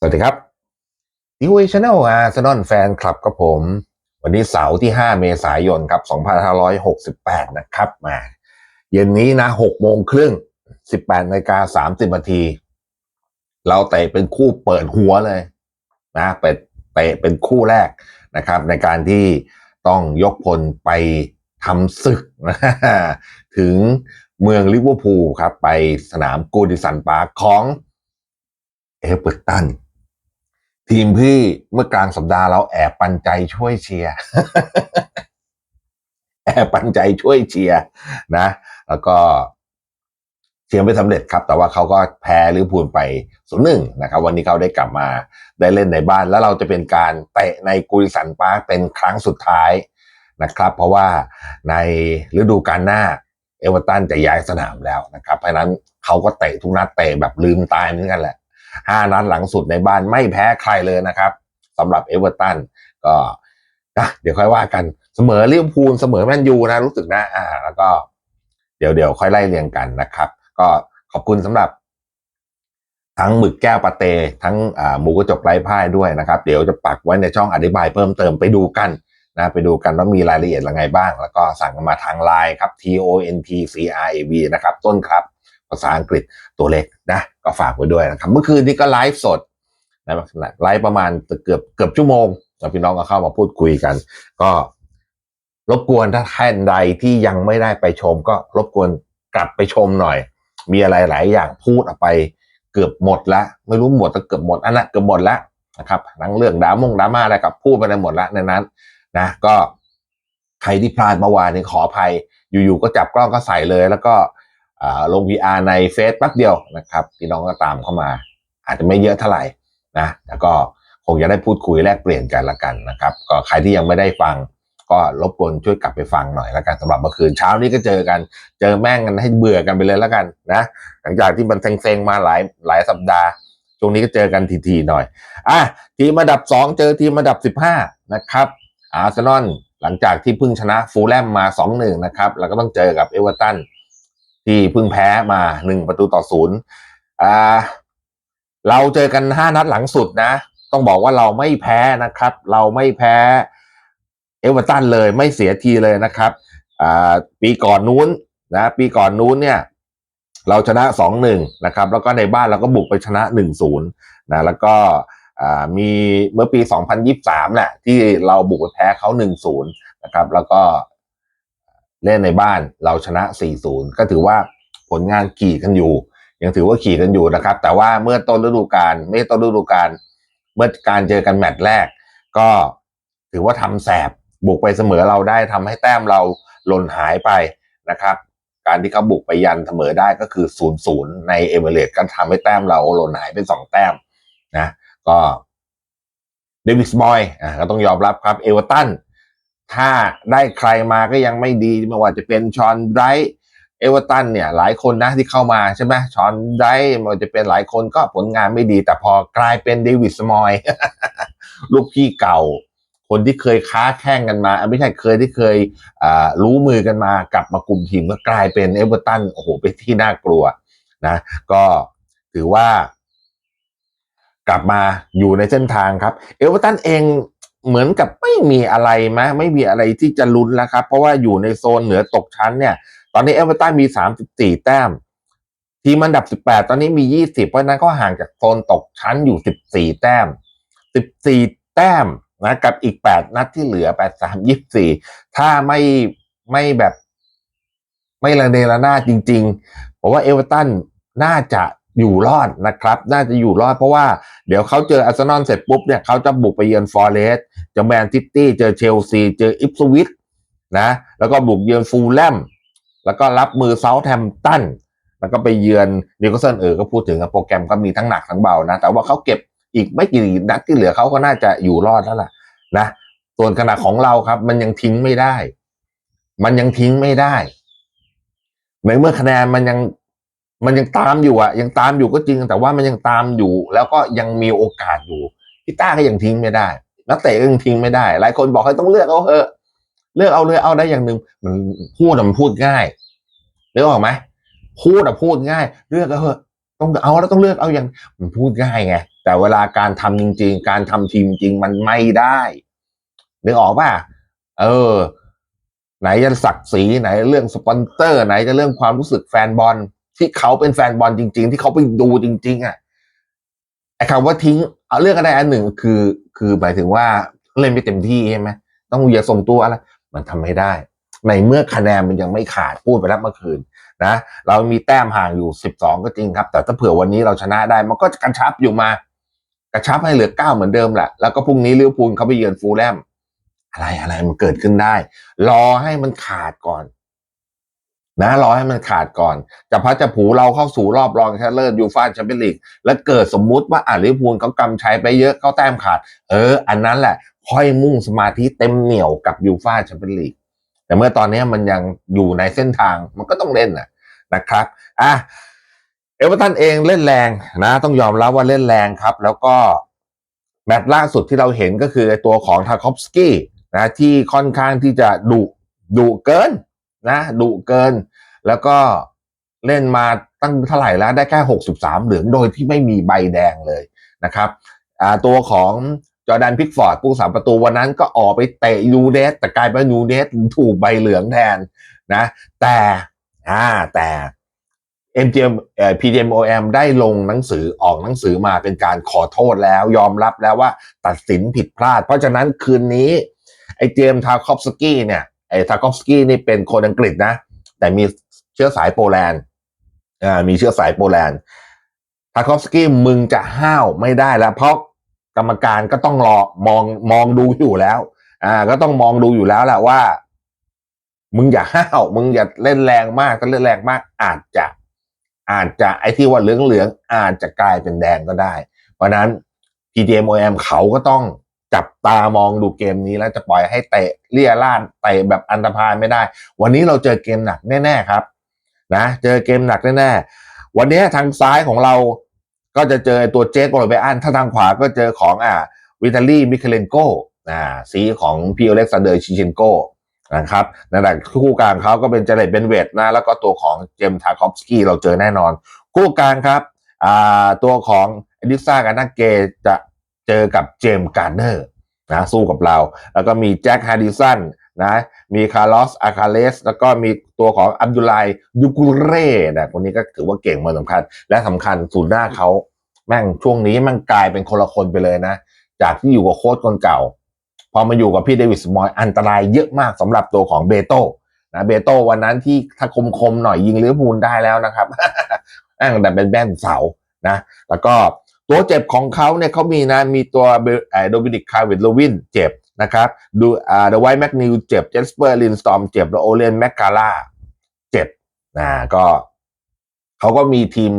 สวัสดีครับดิวชแนลอาร์เซนอลแฟนคลับกับผม วันนี้เสาร์ที่ 5 เมษายนครับ 2568 นะครับมาเย็นนี้นะ6โมงครึ่ง 18นาฬิกา30นาที เราเตะเป็นคู่เปิดหัวเลยนะเปเตะเป็นคู่แรกนะครับ ในการที่ต้องยกพลไปทำศึกนะถึงเมืองลิเวอร์พูลครับ ไปสนามกูดิสันปาร์คของเอเวอร์ตัน ทีมที่เมื่อกลางสัปดาห์เราแอบปันใจช่วยเชียร์แอบปันใจช่วยเชียร์นะ แล้วก็เชียร์ไม่สำเร็จครับ แต่ว่าเขาก็แพ้ลิเวอร์พูลไปศูนย์หนึ่งนะครับ วันนี้เขาได้กลับมาได้เล่นในบ้าน แล้วเราจะเป็นการเตะในกูริสันปาร์คเป็นครั้งสุดท้ายนะครับ เพราะว่าในฤดูกาลหน้า เอเวอร์ตันจะย้ายสนามแล้วนะครับ เพราะฉะนั้นเขาก็เตะทุกนัดเตะแบบลืมตายเหมือนกันแหละ ห้านัดหลังสุดในบ้านไม่แพ้ใครเลยนะครับสำหรับเอเวอร์ตันก็นะเดี๋ยวค่อยว่ากันเสมอลิเวอร์พูลเสมอแมนยูนะรู้สึกนะอ่า แล้วก็เดี๋ยวเดี๋ยวค่อยไล่เรียงกันนะครับ ก็ขอบคุณสำหรับ ทั้งหมึกแก้วปาเต ทั้งหมูกระจกไร้พ่ายด้วยนะครับ เดี๋ยวจะปักไว้ในช่องอธิบายเพิ่มเติมไปดูกันนะไปดูกันว่ามีรายละเอียดอะไรบ้าง แล้วก็สั่งมาทางไลน์ครับ T O N T C R A V นะครับ ต้นครับ ภาษาอังกฤษตัวเล็กนะก็ฝากไว้ด้วยนะครับ เมื่อคืนนี้ก็ไลฟ์สดนะไลฟ์ประมาณเกือบเกือบชั่วโมงแล้วพี่น้องก็เข้ามาพูดคุยกัน ก็รบกวนถ้าท่านใดที่ยังไม่ได้ไปชม ก็รบกวนกลับไปชมหน่อย มีอะไรหลายอย่างพูดออกไปเกือบหมดแล้วไม่รู้หมดแต่เกือบหมดอันนั้นเกือบหมดแล้วนะครับทั้งเรื่องดรามงดราม่าอะไรกับพูดไปในหมดแล้วในนั้นนะก็ใครที่พลาดเมื่อวานนี้ขออภัย อยู่ๆก็จับกล้องก็ใส่เลย แล้วก็ ลง VR ในเฟซแป๊บเดียวนะครับพี่น้องก็ตามเข้ามา อาจจะไม่เยอะเท่าไหร่นะแล้วก็คงจะได้พูดคุยแลกเปลี่ยนกันละกันนะครับ ก็ใครที่ยังไม่ได้ฟัง ก็รบกวนช่วยกลับไปฟังหน่อยละกันสำหรับเมื่อคืนเช้านี้ก็เจอกัน เจอแม่งกันให้เบื่อกันไปเลยละกันนะหลังจากที่มันเซ็งๆมาหลายหลายสัปดาห์ช่วงนี้ก็เจอกันทีๆหน่อยอะทีมอันดับสองเจอทีมอันดับสิบห้านะครับอาร์เซนอลหลังจากที่เพิ่งชนะฟูลแลมมา 2-1 นะครับ แล้วก็ต้องเจอกับเอเวอร์ตัน ที่เพิ่งแพ้มา1ประตูต่อศูนย์อ่าเราเจอกัน5นัดหลังสุดนะ ต้องบอกว่าเราไม่แพ้นะครับ เราไม่แพ้เอเวอร์ตันเลยไม่เสียทีเลยนะครับอ่าปีก่อนนู้นนะ ปีก่อนนู้นเนี่ย เราชนะ2-1นะครับ แล้วก็ในบ้านเราก็บุกไปชนะ1-0นย์นะแล้วก็มีเมื่อปี 2023แหละที่เราบุกไปแพ้เขา1-0นะครับ แล้วก็ เล่นในบ้านเราชนะ 4-0 ก็ถือว่าผลงานขี่กันอยู่ ยังถือว่าขี่กันอยู่นะครับ แต่ว่าเมื่อต้นฤดูกาลไม่ต้นฤดูกาลเมื่อการเจอกันแมตช์แรก ก็ถือว่าทำแสบบุกไปเสมอเราได้ทำให้แต้มเราหล่นหายไปนะครับ การที่เขาบุกไปยันเสมอได้ก็คือ0-0ในเอเมเรตก็ทำให้แต้มเราหล่นหายเป็นสองแต้มนะ ก็เดวิสบอยอะก็ต้องยอมรับครับเอเวอร์ตัน ถ้าได้ใครมาก็ยังไม่ดีไม่ว่าจะเป็นชอนไดร์เอเวอร์ตันเนี่ยหลายคนนะที่เข้ามาใช่ไหมชอนไดร์ไม่ว่าจะเป็นหลายคนก็ผลงานไม่ดี แต่พอกลายเป็นเดวิดสมอยลูกพี่เก่า คนที่เคยค้าแข่งกันมา ไม่ใช่เคยที่เคยรู้มือกันมากลับมากลุ่มทีมก็กลายเป็นเอเวอร์ตันโอ้โหเป็นที่น่ากลัวนะก็ถือว่ากลับมาอยู่ในเส้นทางครับ เอเวอร์ตันเอง เหมือนกับไม่มีอะไรมะไม่มีอะไรที่จะลุ้นแล้วครับ เพราะว่าอยู่ในโซนเหนือตกชั้นเนี่ย ตอนนี้เอเวอร์ตันมี 34 แต้ม ทีมอันดับ 18 ตอนนี้มี 20 เพราะนั้นก็ห่างจากโซนตกชั้นอยู่ 14 แต้ม 14 แต้มนะกับอีก 8 นัดที่เหลือ 8 3 24 ถ้าไม่ไม่แบบ ไม่ระเนระนาดจริงๆผมว่าเอเวอร์ตันน่าจะ อยู่รอดนะครับ น่าจะอยู่รอดเพราะว่าเดี๋ยวเขาเจออาร์เซนอลเสร็จปุ๊บเนี่ยเขาจะบุกไปเยือนฟอร์เรสต์เจอแมนซิตี้เจอเชลซีเจออิปสวิตนะแล้วก็บุกเยือนฟูลแลมแล้วก็รับมือเซาท์แฮมป์ตันแล้วก็ไปเยือนนิวคาสเซิลเออก็พูดถึงโปรแกรมก็มีทั้งหนักทั้งเบานะ แต่ว่าเขาเก็บอีกไม่กี่นัดที่เหลือเขาก็น่าจะอยู่รอดแล้วล่ะนะส่วนขณะของเราครับ มันยังทิ้งไม่ได้ มันยังทิ้งไม่ได้ในเมื่อคะแนนมันยัง มันยังตามอยู่อะ ยังตามอยู่ก็จริงแต่ว่ามันยังตามอยู่ แล้วก็ยังมีโอกาสอยู่พี่ต้าก็ยังทิ้งไม่ได้นักเตะก็ยังทิ้งไม่ได้ หลายคนบอกให้ต้องเลือกเอาเถอะเลือกเอาเลยเอาได้อย่างหนึ่งมันพูดมันพูดง่ายเลือกออกไหมพูดอะพูดง่าย เลือกเอาเถอะต้องเอาแล้วต้องเลือกเอาอย่างมันพูดง่ายไงแต่เวลาการทำจริง ๆ การทำทีมจริงมันไม่ได้นึกออกป่ะเออ ไหนจะศักดิ์ศรีไหนเรื่องสปอนเซอร์ ไหนจะเรื่องความรู้สึกแฟนบอล ที่เขาเป็นแฟนบอลจริง ๆ ที่เขาไปดูจริง ๆ อะไอ้คำว่าทิ้ง เอาเรื่องอะไรอันหนึ่งคือ คือหมายถึงว่าเล่นไม่เต็มที่ใช่ไหมต้องอย่าส่งตัวอะไรมันทำไม่ได้ ในเมื่อคะแนนมันยังไม่ขาดพูดไปแล้วเมื่อคืนนะ เรามีแต้มห่างอยู่สิบสองก็จริงครับ แต่ถ้าเผื่อวันนี้เราชนะได้ มันก็จะกระชับอยู่มา กระชับให้เหลือเก้าเหมือนเดิมแหละแล้วก็พรุ่งนี้ลิเวอร์พูลเขาไปเยือนฟูลแลมอะไรอะไรมันเกิดขึ้นได้ รอให้มันขาดก่อน นะรอให้มันขาดก่อนจะพัดจะผูเราเข้าสู่รอบรองชนะเลิศยูฟ่าแชมเปี้ยนลีกแล้วเกิดสมมุติว่าอาลิพูลเขากำชัยไปเยอะเขาแต้มขาด เออ อันนั้นแหละค่อยมุ่งสมาธิเต็มเหนี่ยวกับยูฟ่าแชมเปี้ยนลีกแต่เมื่อตอนนี้มันยังอยู่ในเส้นทางมันก็ต้องเล่นนะนะครับอะเอเวอร์ตันเองเล่นแรงนะ ต้องยอมรับว่าเล่นแรงครับ แล้วก็แมตช์ล่าสุดที่เราเห็นก็คือตัวของทาคอฟสกี้นะที่ค่อนข้างที่จะดุดุเกิน นะดุเกิน แล้วก็เล่นมาตั้งเท่าไหร่แล้วได้แค่หกสิบสามเหลืองโดยที่ไม่มีใบแดงเลยนะครับตัวของจอแดนพิกฟอร์ดผู้สามประตูวันนั้นก็ออกไปเตะยูเดสแต่กลายเป็นยูเดสถูกใบเหลืองแทนนะ แต่อ่าแต่ MGM เอ่อ PGMOM ได้ลงหนังสือออกหนังสือมาเป็นการขอโทษแล้ว ยอมรับแล้วว่าตัดสินผิดพลาด เพราะฉะนั้นคืนนี้ ไอ้เจมส์ทาคอฟสกี้เนี่ย ไอ้ทาคอฟสกี้นี่เป็นคนอังกฤษนะ แต่มีเชื้อสายโปแลนด์อ่ามีเชื้อสายโปแลนด์ทาคอฟสกี้มึงจะห้าวไม่ได้แล้ว เพราะกรรมการก็ต้องรอมองมองดูอยู่แล้ว อ่า ก็ต้องมองดูอยู่แล้วแหละว่า มึงอย่าห้าวมึงอย่าเล่นแรงมากถ้าเล่นแรงมาก อาจจะ อาจจะไอ้ที่ว่าเหลืองเหลืองอาจจะกลายเป็นแดงก็ได้ เพราะนั้น PGMOM เขาก็ต้อง จับตามองดูเกมนี้แล้วจะปล่อยให้เตะเลี่ยล่านเตะแบบอันตรพานไม่ได้ วันนี้เราเจอเกมหนักแน่ๆครับ นะ เจอเกมหนักแน่ๆวันนี้ทางซ้ายของเราก็จะเจอตัวเจคโรเบอันถ้าทางขวาก็เจอของอ่าวิตาลีมิเคเลนโกอ่าสีของพีโอเล็กซานเดอร์ชิเชนโกนะครับนั่นแหละคู่กลางเขาก็เป็นเจเลตเบนเวตนะ แล้วก็ตัวของเจมส์ทาคอฟสกี้เราเจอแน่นอน คู่กลางครับอ่าตัวของเอดิซ่าการนาเกจะ เจอกับเจมส์การ์เนอร์นะสู้กับเรา แล้วก็มีแจ็คฮาร์ดิสันนะมีคาร์ลอสอาคาเลส แล้วก็มีตัวของอับดุลไลยูกุเร่นะคนนี้ก็ถือว่าเก่งมาสำคัญ และสำคัญศูนย์หน้าเขาแม่งช่วงนี้แมันกลายเป็นคนละคนไปเลยนะ จากที่อยู่กับโค้ชคนเก่า พอมาอยู่กับพี่เดวิดสมอยอันตรายเยอะมากสำหรับตัวของเบโต้นะเบโต้วันนั้นที่ถ้าคมๆหน่อยยิงลิเวอพูลได้แล้วนะครับแม่งแต่เป็นแบนเสานะ แล้วก็ ตัวเจ็บของเขาเนี่ยเขามีนะมีตัวโดมินิกคาร์วิดโลวินเจ็บนะครับดูอ่าเดอะไวท์แมกนิวเจ็บเจสเปอร์ลินสตอมเจ็บแล้วโอเลนแมคคาร่าเจ็บนะก็เขาก็มีทีม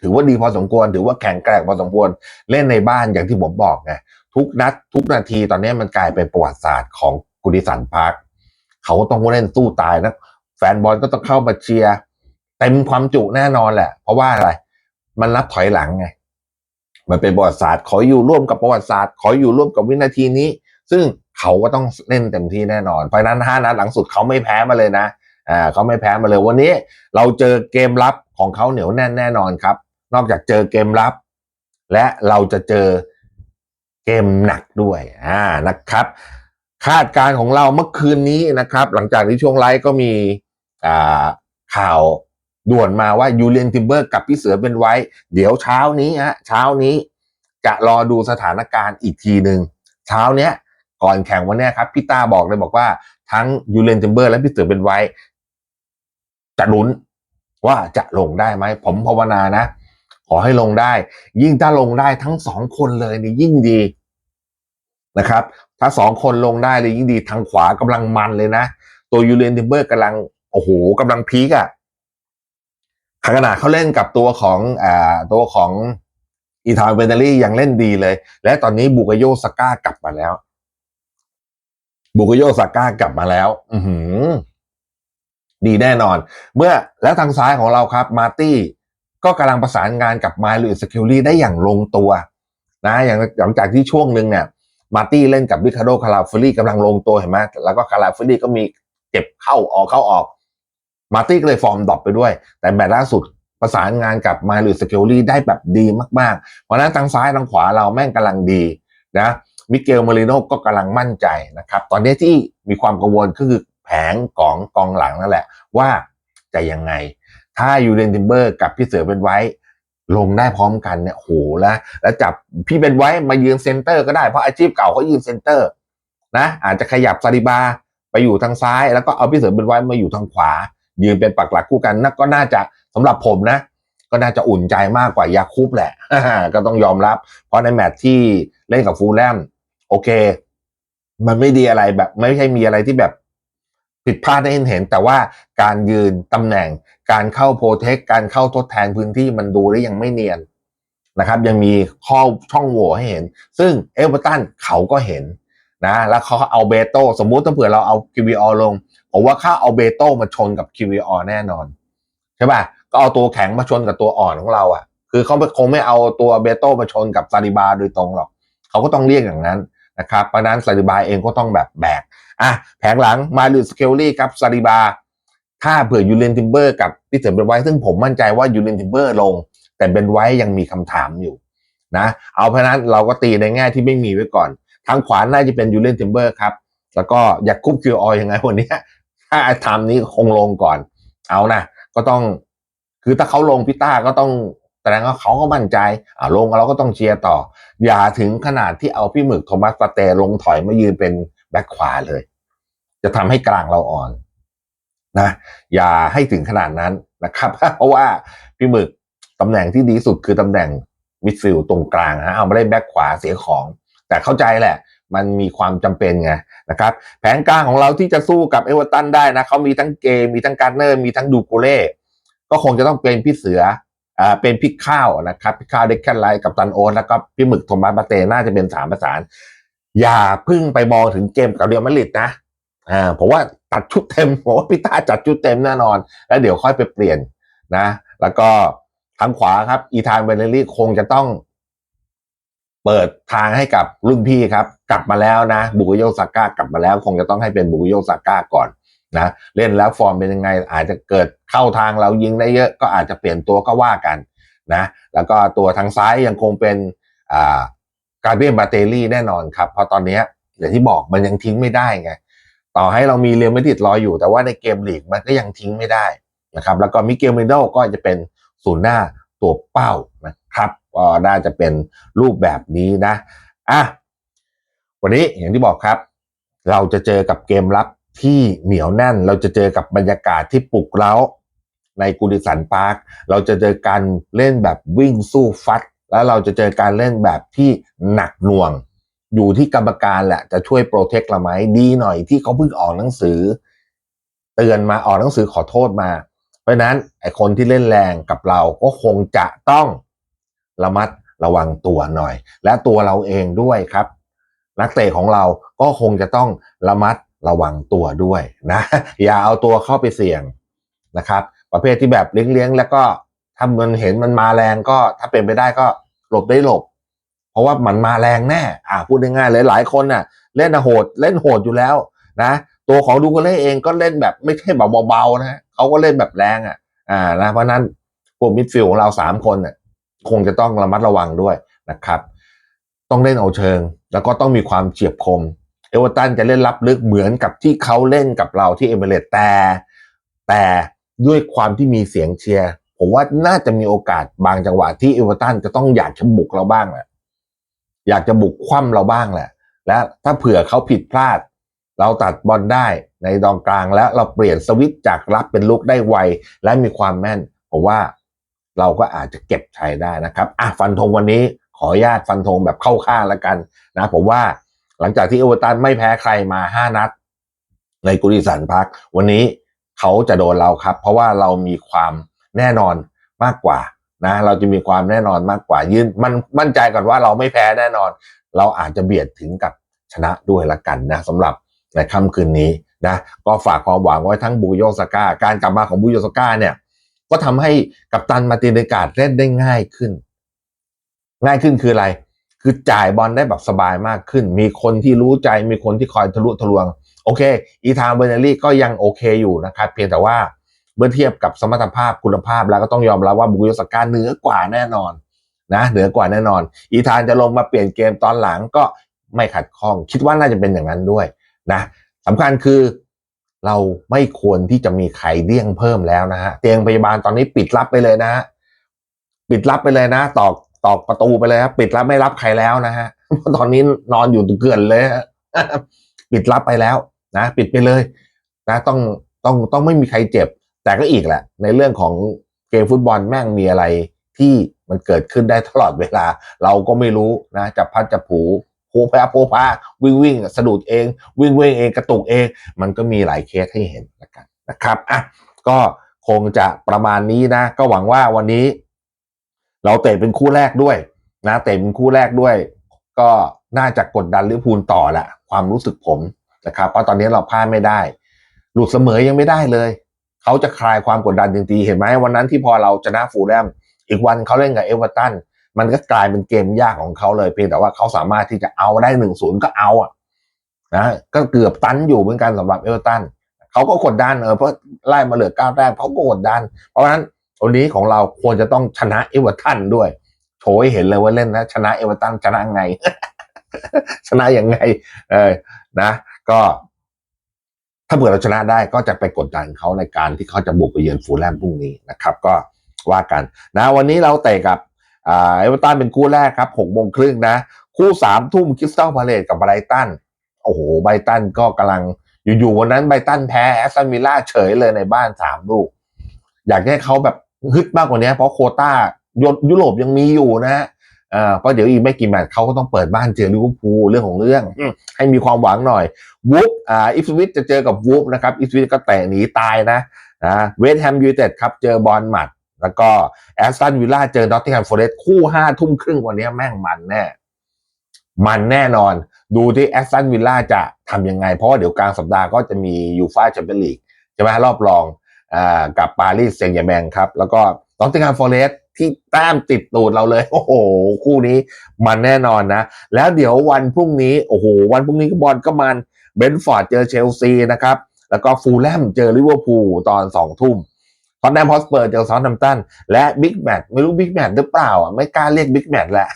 ถือว่าดีพอสมควร ถือว่าแข็งแกร่งพอสมควรเล่นในบ้านอย่างที่ผมบอกไงทุกนัดทุกนาทีตอนนี้มันกลายเป็นประวัติศาสตร์ของกุดิสันพาร์คเขาต้องเล่นสู้ตายนะแฟนบอลก็ต้องเข้ามาเชียร์เต็มความจุแน่นอนแหละ เพราะว่าอะไร มันรับถอยหลังไง มันเป็นประวัติศาสตร์ขออยู่ร่วมกับประวัติศาสตร์ ขออยู่ร่วมกับวินาทีนี้ ซึ่งเขาก็ต้องเล่นเต็มที่แน่นอนเพราะนั้นห้านัดหลังสุดเขาไม่แพ้มาเลยนะอ่าเขาไม่แพ้มาเลยวันนี้ เราเจอเกมรับของเขาเหนียวแน่นแน่นอนครับ นอกจากเจอเกมรับ และเราจะเจอเกมหนักด้วยอ่านะครับ คาดการณ์ของเราเมื่อคืนนี้นะครับ หลังจากที่ช่วงไลฟ์ก็มีอ่าข่าว ด่วนมาว่ายูเลียนทิมเบอร์กับพี่เสือเป็นไว้ เดี๋ยวเช้านี้ฮะเช้านี้จะรอดูสถานการณ์อีกทีหนึ่งเช้าเนี้ยก่อนแข่งวันนี้ครับพี่ต้าบอกเลยบอกว่าทั้งยูเลนทิมเบอร์และพี่เสือเป็นไว้ จะลุ้นว่าจะลงได้ไหมผมภาวนานะ ขอให้ลงได้ ยิ่งถ้าลงได้ทั้งสองคนเลยนี่ยิ่งดีนะครับ ถ้าสองคนลงได้เลยยิ่งดีทางขวากำลังมันเลยนะ ตัวยูเลนทิมเบอร์กำลังโอ้โหกำลังพีกอะ่ะ ขนาดเขาเล่นกับตัวของอ่าตัวของอีธานเบนเนลี่ยังเล่นดีเลย และตอนนี้บุกโยสก้ากลับมาแล้ว บุกโยสก้ากลับมาแล้ว อืดีแน่นอน เมื่อแล้วทางซ้ายของเราครับ มาร์ตี้ก็กำลังประสานงานกับไมล์ลุยสคิลลี่ได้อย่างลงตัว นะอย่างหลังจากที่ช่วงหนึ่งเนี่ยมาร์ตี้เล่นกับริคาโดคาราฟลี่กำลังลงตัวเห็นไหมแล้วก็คาราฟลี่ก็มีเจ็บเข้าออกเข้าออก มาร์ตี้ก็เลยฟอร์มดรอปไปด้วย แต่แมตช์ล่าสุดประสานงานกับมาหรือสเกลลี่ได้แบบดีมากๆ เพราะฉะนั้นทางซ้ายทางขวาเราแม่งกำลังดีนะมิเกลมาริโนก็กำลังมั่นใจนะครับ ตอนนี้ที่มีความกังวลก็คือแผงของกองหลังนั่นแหละ ว่าจะยังไง ถ้ายูเรนติมเบอร์กับพี่เสือเป็นไว้ ลงได้พร้อมกันเนี่ยโหแล้วแล้วจับพี่เป็นไว้มายืนเซนเตอร์ก็ได้เพราะอาชีพเก่าเขายืนเซนเตอร์นะอาจจะขยับซาดิบาไปอยู่ทางซ้าย แล้วก็เอาพี่เสือเป็นไว้มาอยู่ทางขวา ยืนเป็นปักหลักคู่กันนั่นก็น่าจะสำหรับผมนะ ก็น่าจะอุ่นใจมากกว่ายาคูบแหละ ก็ต้องยอมรับ เพราะในแมตช์ที่เล่นกับฟูลแลมโอเค มันไม่ดีอะไรแบบ ไม่ใช่มีอะไรที่แบบผิดพลาดได้เห็น แต่ว่าการยืนตำแหน่ง การเข้าโปรเทค การเข้าทดแทนพื้นที่มันดูได้ยังไม่เนียนนะครับ ยังมีข้อช่องโหว่ให้เห็น ซึ่งเอเวอร์ตันเขาก็เห็นนะ แล้วเขาเอาเบโตสมมุติถ้าเผื่อเราเอา QVR ลง ผมว่าค่าเอาเบโตมาชนกับ QVR แน่นอน ใช่ป่ะ ก็เอาตัวแข็งมาชนกับตัวอ่อนของเราอะ คือเขาคงไม่เอาตัวเบโตมาชนกับซาดิบาโดยตรงหรอก เขาก็ต้องเรียกอย่างนั้นนะครับเพราะนั้นซาดิบาเองก็ต้องแบบแบกอะแผงหลังมาลูสเคลลี่กับซาดิบาถ้าเผื่อยูเรนทิมเบอร์กับพี่เสริมเบนไว้ ซึ่งผมมั่นใจว่ายูเรนทิมเบอร์ลง แต่เบนไว้ยังมีคำถามอยู่นะ เอาเพราะนั้นเราก็ตีในแง่ที่ไม่มีไว้ก่อน ทางขวาน่าจะเป็นยูเรนทิมเบอร์ครับ แล้วก็อยากคุบคิวออยยังไงวันนี้ ถ้าทำนี้คงลงก่อน เอานะก็ต้อง คือถ้าเขาลงพิต้าก็ต้องแสดงว่าเขาก็มั่นใจอ่าลงเราก็ต้องเชียร์ต่อ อย่าถึงขนาดที่เอาพี่หมึกโทมัสปาเตลงถอยมายืนเป็นแบ็คขวาเลย จะทำให้กลางเราอ่อนนะอย่าให้ถึงขนาดนั้นนะครับเพราะว่าพี่หมึกตำแหน่งที่ดีสุดคือตำแหน่งมิดฟิลด์ตรงกลางฮะเอามาได้แบ็คขวาเสียของ แต่เข้าใจแหละ มันมีความจำเป็นไงนะครับแผนกลางของเราที่จะสู้กับเอเวอร์ตันได้นะเขามีทั้งเกมมีทั้งการเนอร์มีทั้งดูกูเล่ก็คงจะต้องเป็นพี่เสืออ่าเป็นพี่ข้าวนะครับพี่ข้าวเด็กแคทไลท์กับตันโอนแล้วก็พี่หมึกโทมัสบาเตน่าจะเป็นสามประสานอย่าพึ่งไปมองถึงเกมกับเรียลมาดริดนะอ่าผมว่าตัดชุดเต็มผมว่าพี่ตาจัดชุดเต็มแน่นอน แล้วเดี๋ยวค่อยไปเปลี่ยนนะ แล้วก็ทางขวาครับอีธานเบเนลี่คงจะต้อง เปิดทางให้กับรุ่นพี่ครับ กลับมาแล้วนะ บุกโยซาก้ากลับมาแล้ว คงจะต้องให้เป็นบุกโยซาก้าก่อนนะเล่นแล้วฟอร์มเป็นยังไง อาจจะเกิดเข้าทางเรายิงได้เยอะก็อาจจะเปลี่ยนตัวก็ว่ากันนะแล้วก็ตัวทางซ้ายยังคงเป็นอ่าการเบียนบาเตลลี่แน่นอนครับ เพราะตอนนี้อย่างที่บอกมันยังทิ้งไม่ได้ไงต่อให้เรามีเรียลมาดริดรออยู่ แต่ว่าในเกมลีกมันก็ยังทิ้งไม่ได้นะครับแล้วก็มิเกลเมโดก็จะเป็นศูนย์หน้าตัวเป้า ก็น่าจะเป็นรูปแบบนี้นะอะวันนี้อย่างที่บอกครับ เราจะเจอกับเกมรับที่เหนียวแน่น เราจะเจอกับบรรยากาศที่ปลุกเร้าในกูดิสันพาร์คเราจะเจอการเล่นแบบวิ่งสู้ฟัด แล้วเราจะเจอการเล่นแบบที่หนักหน่วง อยู่ที่กรรมการแหละจะช่วยโปรเทคเราไหมดีหน่อยที่เขาเพิ่งออกหนังสือ เตือนมาออกหนังสือขอโทษมา เพราะฉะนั้นไอคนที่เล่นแรงกับเราก็คงจะต้อง ระมัดระวังตัวหน่อย และตัวเราเองด้วยครับ นักเตะของเราก็คงจะต้องระมัดระวังตัวด้วยนะ อย่าเอาตัวเข้าไปเสี่ยงนะครับ ประเภทที่แบบเลี้ยงๆแล้วก็ถ้ามันเห็นมันมาแรงก็ถ้าเป็นไปได้ก็หลบได้หลบ เพราะว่ามันมาแรงแน่อ่าพูดง่ายๆเลยหลายคนน่ะ เล่นโหดเล่นโหดอยู่แล้วนะ ตัวของดูกเล่เองก็เล่นแบบไม่ใช่เบาๆนะเขาก็เล่นแบบแรงอะอ่านะเพราะนั้นพวกมิดฟิลด์ของเราสามคนน่ะ คงจะต้องระมัดระวังด้วยนะครับ ต้องเล่นเอาเชิง แล้วก็ต้องมีความเฉียบคม เอเวอร์ตันจะเล่นรับลึกเหมือนกับที่เขาเล่นกับเราที่เอเมเรตแต่ แต่ด้วยความที่มีเสียงเชียร์ผมว่าน่าจะมีโอกาสบางจังหวะที่เอเวอร์ตันจะต้องอยากจะบุกเราบ้างแหละอยากจะบุกคว่ำเราบ้างแหละ และถ้าเผื่อเขาผิดพลาด เราตัดบอลได้ในดองกลางแล้วเราเปลี่ยนสวิตจากรับเป็นลุกได้ไว และมีความแม่นผมว่า เราก็อาจจะเก็บชัยได้นะครับอะฟันธงวันนี้ขออนุญาตฟันธงแบบเข้าข้างแล้วกันนะผมว่าหลังจากที่เอเวอร์ตันไม่แพ้ใครมาห้านัด ในกุริสันพักวันนี้เขาจะโดนเราครับ เพราะว่าเรามีความแน่นอนมากกว่านะเราจะมีความแน่นอนมากกว่ายืนมันมั่นใจก่อนว่าเราไม่แพ้แน่นอน เราอาจจะเบียดถึงกับชนะด้วยละกันนะสำหรับในค่ำคืนนี้นะก็ฝากความหวังไว้ทั้งบูโยสก้าการกลับมาของบูโยสก้าเนี่ย ก็ทำให้กัปตันมาตินเดกาดเล่นได้ง่ายขึ้น ง่ายขึ้นคืออะไร คือจ่ายบอลได้แบบสบายมากขึ้น มีคนที่รู้ใจมีคนที่คอยทะลุทะลวง โอเค อีธานเบอร์เนลี่ก็ยังโอเคอยู่นะครับเพียงแต่ว่าเมื่อเทียบกับสมรรถภาพคุณภาพแล้วก็ต้องยอมรับว่าบุกยสก้าเหนือกว่าแน่นอนนะเหนือกว่าแน่นอน อีธานจะลงมาเปลี่ยนเกมตอนหลังก็ไม่ขัดข้อง คิดว่าน่าจะเป็นอย่างนั้นด้วยนะสำคัญคือ เราไม่ควรที่จะมีใครเลี่ยงเพิ่มแล้วนะฮะเตียงพยาบาลตอนนี้ปิดรับไปเลยนะฮะปิดรับไปเลยนะตอกตอกประตูไปเลยครับปิดรับไม่รับใครแล้วนะฮะตอนนี้นอนอยู่เกือนเลยฮะปิดรับไปแล้วนะ ปิดไปเลย นะ ต้องต้องต้องไม่มีใครเจ็บ แต่ก็อีกแหละ ในเรื่องของเกมฟุตบอลแม่งมีอะไรที่มันเกิดขึ้นได้ตลอดเวลา เราก็ไม่รู้นะจับพัดจับผู โผพาโผพาวิ่งวิ่งสะดุดเอง วิ่งวิ่งเองกระตุกเอง มันก็มีหลายเคสให้เห็นแล้วกันนะครับอะก็คงจะประมาณนี้นะ ก็หวังว่าวันนี้ เราเตะเป็นคู่แรกด้วยนะเตะเป็นคู่แรกด้วย ก็น่าจะกดดันลิเวอร์พูลต่อแหละความรู้สึกผมนะครับเพราะตอนนี้เราพลาดไม่ได้ หลุดเสมอยังไม่ได้เลย เขาจะคลายความกดดันจริงๆเห็นไหมวันนั้นที่พอเราชนะฟูลแลมอีกวันเขาเล่นกับเอเวอร์ตัน มันก็กลายเป็นเกมยากของเขาเลยเพียงแต่ว่าเขาสามารถที่จะเอาได้หนึ่งศูนย์ก็เอาอะนะก็เกือบตันอยู่เหมือนกันสำหรับเอเวอร์ตันเขาก็กดดันเออเพราะไล่มาเหลือเก้าแต้มเขาก็กดดัน เพราะฉะนั้นวันนี้ของเราควรจะต้องชนะเอเวอร์ตันด้วยโชว์ให้เห็นเลยว่าเล่นนะ ชนะเอเวอร์ตันชนะไง ชนะยังไง เออนะ ก็ ถ้าเผื่อเราชนะได้ก็จะไปกดดันเขาในการที่เขาจะบุกไปเยือนฟูลแลมพรุ่งนี้นะครับ ก็ว่ากัน นะ วันนี้เราเตะกับ อ่าเอเวอร์ตันเป็นคู่แรกครับหกโมงครึ่งนะ คู่สามทุ่มคริสตัลพาเลตกับไบรตันโอ้โหไบรตันก็กำลังอยู่ๆวันนั้นไบรตันแพ้แอสตันวิลล่าเฉยเลยในบ้านสามลูก อยากให้เขาแบบฮึดมากกว่านี้เพราะโควต้ายุโรปยังมีอยู่นะฮะอ่าเพราะเดี๋ยวอีกไม่กี่แมตช์เขาก็ต้องเปิดบ้านเจอลิเวอร์พูลเรื่องของเรื่องอืมให้มีความหวังหน่อยวูฟอ่าอิฟสวิตจะเจอกับวูฟนะครับอิฟสวิตก็แตะหนีตายนะนะเวสต์แฮมยูไนเต็ดครับเจอบอลหมัด แล้วก็แอสตันวิลล่าเจอนอตติงแฮมฟอเรสคู่ห้าทุ่มครึ่งวันนี้แม่งมันแน่ มันแน่นอน ดูที่แอสตันวิลล่าจะทำยังไง เพราะว่าเดี๋ยวกลางสัปดาห์ก็จะมียูฟ่าแชมเปี้ยนลีกใช่ไหมรอบรองอ่ากับปารีสเซงต์แชร์แมงครับ แล้วก็นอตติงแฮมฟอเรสที่แต้มติดตูดเราเลย โอ้โห คู่นี้มันแน่นอนนะ แล้วเดี๋ยววันพรุ่งนี้ โอ้โห วันพรุ่งนี้ก็บอลก็มันเบนฟอร์ดเจอเชลซีนะครับ แล้วก็ฟูลแลมเจอลิเวอร์พูลตอนสองทุ่ม ทอนแนมฮอสเปอร์เจอซาท์แฮมตันและบิ๊กแมตช์ไม่รู้บิ๊กแมตช์หรือเปล่าอะไม่กล้าเรียกบิ๊กแมตช์แหละ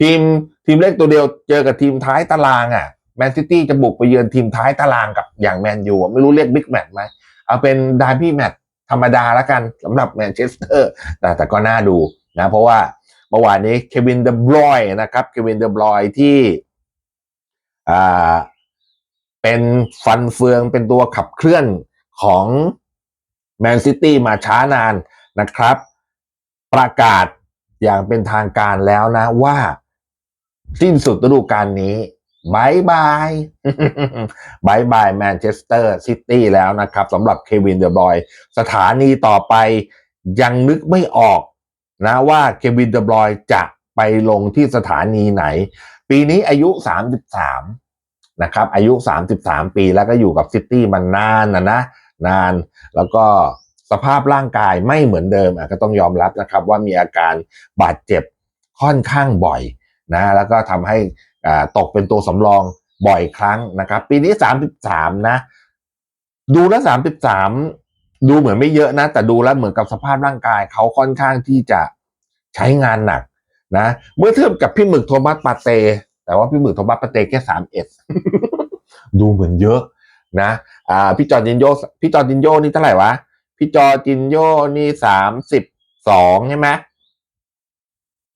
ทีมทีมเล็กตัวเดียวเจอกับทีมท้ายตารางอะแมนซิตี้จะบุกไปเยือนทีมท้ายตารางกับอย่างแมนยูไม่รู้เรียกบิ๊กแมตช์ไหมเอาเป็นดาร์บี้แมตช์ธรรมดาแล้วกันสำหรับแมนเชสเตอร์แต่แต่ก็น่าดูนะ เพราะว่าเมื่อวานนี้เควินเดบรอยนะครับเควินเดบรอยที่อ่าเป็นฟันเฟืองเป็นตัวขับเคลื่อนของ แมนซิตี้มาช้านานนะครับ ประกาศอย่างเป็นทางการแล้วนะว่า สิ้นสุดฤดูกาลนี้บายบายบายบายแมนเชสเตอร์ซิตี้แล้วนะครับสำหรับเควินเดอบรอย สถานีต่อไปยังนึกไม่ออกนะว่าเควินเดอบรอยจะไปลงที่สถานีไหน ปีนี้อายุ 33 นะครับ อายุ 33 ปีแล้วก็อยู่กับซิตี้มานานนะนะ นาน แล้วก็สภาพร่างกายไม่เหมือนเดิมก็ต้องยอมรับนะครับว่ามีอาการบาดเจ็บค่อนข้างบ่อยนะแล้วก็ทำให้ตกเป็นตัวสำรองบ่อยครั้งนะครับ ปีนี้ 33 นะ ดูแล้ว 33 ดูเหมือนไม่เยอะนะ แต่ดูแล้วเหมือนกับสภาพร่างกายเขาค่อนข้างที่จะใช้งานหนักนะเมื่อเทียบกับพี่หมึกโทมัสปาเต แต่ว่าพี่หมึกโทมัสปาเตแค่ 31 ดูเหมือนเยอะนะ อ่าพี่จอร์จินโยพี่จอร์จินโยนี่เท่าไหร่วะพี่จอร์จินโยนี่สามสิบสองใช่ไหม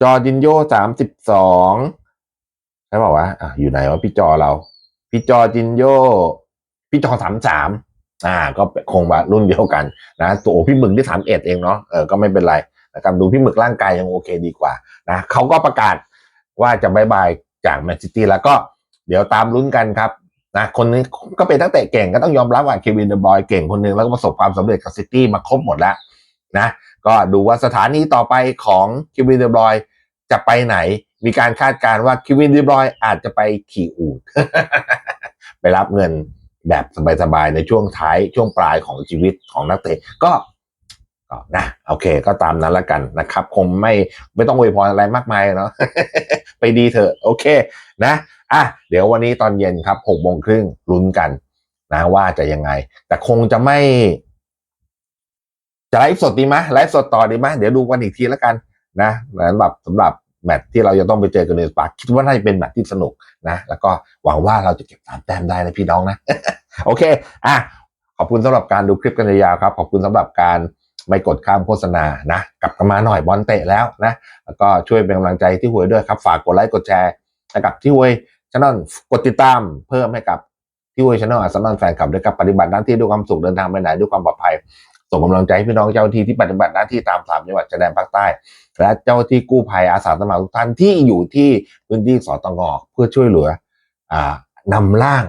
จอร์จินโยสามสิบสองใช่ป่าวะอะอยู่ไหนวะพี่จอเรา พี่จอร์จินโยพี่จอสามสามอ่า ก็คงว่ารุ่นเดียวกันนะตัวพี่หมึกที่สามเอ็ดเองเนาะเออก็ไม่เป็นไรนะครับดูพี่หมึกร่างกายยังโอเคดีกว่านะเขาก็ประกาศว่าจะบายบายจากแมนซิตี้แล้วก็เดี๋ยวตามลุ้นกันครับ นะคนนี้ก็เป็นตั้งแต่เก่งก็ต้องยอมรับว่าเควินเดอบอยเก่งคนหนึ่งแล้วก็ประสบความสำเร็จกับซิตี้มาครบหมดแล้วนะก็ดูว่าสถานีต่อไปของเควินเดอบอยจะไปไหน มีการคาดการณ์ว่าเควินเดอบอยอาจจะไปขี่อูดไปรับเงินแบบสบายๆในช่วงท้ายช่วงปลายของชีวิตของนักเตะก็ นะโอเค ก็ตามนั้นละกันนะครับ คงไม่ไม่ต้องอวยพรอะไรมากมายเนาะไปดีเถอะ โอเคนะอะเดี๋ยววันนี้ตอนเย็นครับหกโมงครึ่งลุ้นกันนะว่าจะยังไง แต่คงจะไม่ จะไลฟ์สดดีไหมไลฟ์สดต่อดีไหมเดี๋ยวดูกันอีกทีแล้วกันนะสำหรับสำหรับแมตช์ที่เราจะต้องไปเจอกันในสปาร์คิดว่าน่าจะเป็นแมตช์ที่สนุกนะ แล้วก็หวังว่าเราจะเก็บสามแต้มได้นะพี่น้องนะ โอเค อะ ขอบคุณสำหรับการดูคลิปกันยาวครับ ขอบคุณสำหรับการ ไม่กดข้ามโฆษณานะ กลับกันมาหน่อยบอลเตะแล้วนะ แล้วก็ช่วยเป็นกำลังใจที่หวยด้วยครับ ฝากกดไลค์กดแชร์ให้กับที่หวยช anel กดติดตามเพิ่มให้กับที่หวยช anel อาร์เซนอลแฟนคลับด้วยกับปฏิบัติหน้าที่ด้วยความสุขเดินทางไปไหนด้วยความปลอดภัยส่งกำลังใจให้พี่น้องเจ้าหน้าที่ที่ปฏิบัติหน้าที่ตามสามจังหวัดชายแดนภาคใต้ และเจ้าหน้าที่กู้ภัยอาสาสมัครทุกท่านที่อยู่ที่พื้นที่สตงเพื่อช่วยเหลืออ่านำร่าง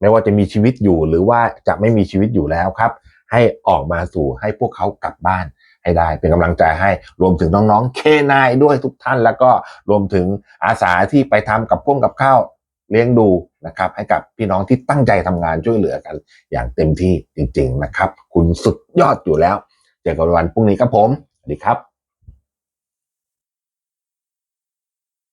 ไม่ว่าจะมีชีวิตอยู่หรือว่าจะไม่มีชีวิตอยู่แล้วครับ ให้ออกมาสู่ให้พวกเขากลับบ้านให้ได้เป็นกำลังใจให้รวมถึงน้องๆเคนายด้วยทุกท่านแล้วก็รวมถึงอาสาที่ไปทำกับพวงกับข้าวเลี้ยงดูนะครับให้กับพี่น้องที่ตั้งใจทำงานช่วยเหลือกัน อย่างเต็มที่จริง ๆนะครับ คุณสุดยอดอยู่แล้ว เจอกันวันพรุ่งนี้ครับผม สวัสดีครับ